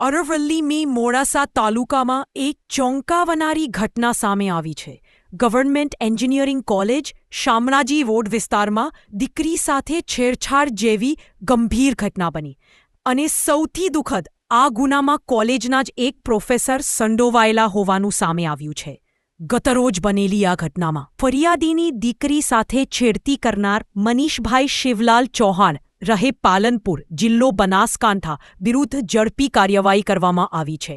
અરવલ્લીમી મોડાસા તાલુકામાં એક ચોંકાવનારી ઘટના સામે આવી છે. Government engineering college, Shamlaji road વિસ્તારમાં દીકરી સાથે છેડછાડ જેવી ગંભીર ઘટના બની અને સૌથી દુઃખદ, આ ગુનામાં કોલેજના જ એક પ્રોફેસર સંડોવાયેલા હોવાનું સામે આવ્યું છે. ગતરોજ બનેલી આ ઘટનામાં ફરિયાદીની દીકરી સાથે છેડતી કરનાર મનીષભાઈ શિવલાલ ચૌહાણ રહે પાલનપુર જિલ્લો બનાસકાંઠા વિરુદ્ધ ઝડપી કાર્યવાહી કરવામાં આવી છે.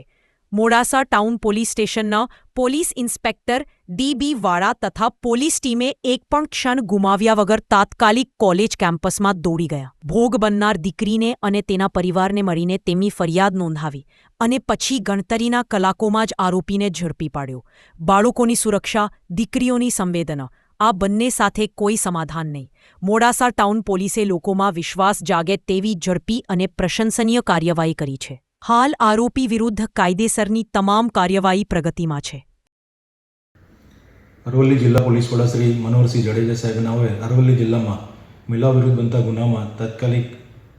મોડાસા ટાઉન પોલીસ સ્ટેશનના પોલીસ ઇન્સ્પેક્ટર ડીબી વાળા તથા પોલીસ ટીમે એક પણ ક્ષણ ગુમાવ્યા વગર તાત્કાલિક કોલેજ કેમ્પસમાં દોડી ગયા. ભોગ બનનાર દીકરીને અને તેના પરિવારને મળીને તેમની ફરિયાદ નોંધાવી અને પછી ગણતરીના કલાકોમાં જ આરોપીને ઝડપી પાડ્યો. બાળકોની સુરક્ષા, દીકરીઓની સંવેદના આ બંને સાથે કોઈ સમાધાન નહીં. મોડાસા ટાઉન પોલીસે લોકોમાં વિશ્વાસ જાગે તેવી ઝડપી અને પ્રશંસનીય કાર્યવાહી કરી છે. હાલ આરોપી વિરુદ્ધ કાયદેસરની તમામ કાર્યવાહી પ્રગતિમાં છે. અરવલ્લી જિલ્લા પોલીસ વડા શ્રી મનોહરસિંહ જાડેજા સાહેબના હવે અરવલ્લી જિલ્લામાં મહિલા વિરુદ્ધ બનતા ગુનામાં તાત્કાલિક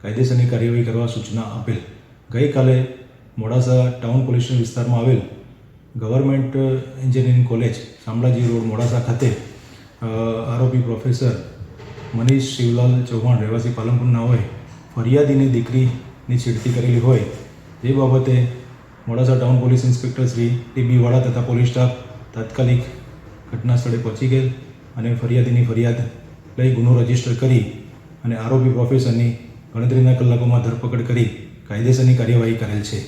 કાયદેસરની કાર્યવાહી કરવા સૂચના આપેલ. ગઈકાલે મોડાસા ટાઉન પોલીસ વિસ્તારમાં આવેલ government engineering college Shamlaji road Modasa ખાતે આરોપી પ્રોફેસર મનીષ શિવલાલ ચૌહાણ રહેવાસી પાલનપુરના હોય, ફરિયાદીની દીકરીની છેડતી કરેલી હોય, તે બાબતે Modasa town police inspector Shri TB Vala તથા પોલીસ સ્ટાફ તાત્કાલિક ઘટના સ્થળે પહોંચી ગયેલ અને ફરિયાદીની ફરિયાદ લઈ ગુનો રજિસ્ટર કરી અને આરોપી પ્રોફેસરની ગણતરીના કલાકોમાં ધરપકડ કરી કાયદેસરની કાર્યવાહી કરેલ છે.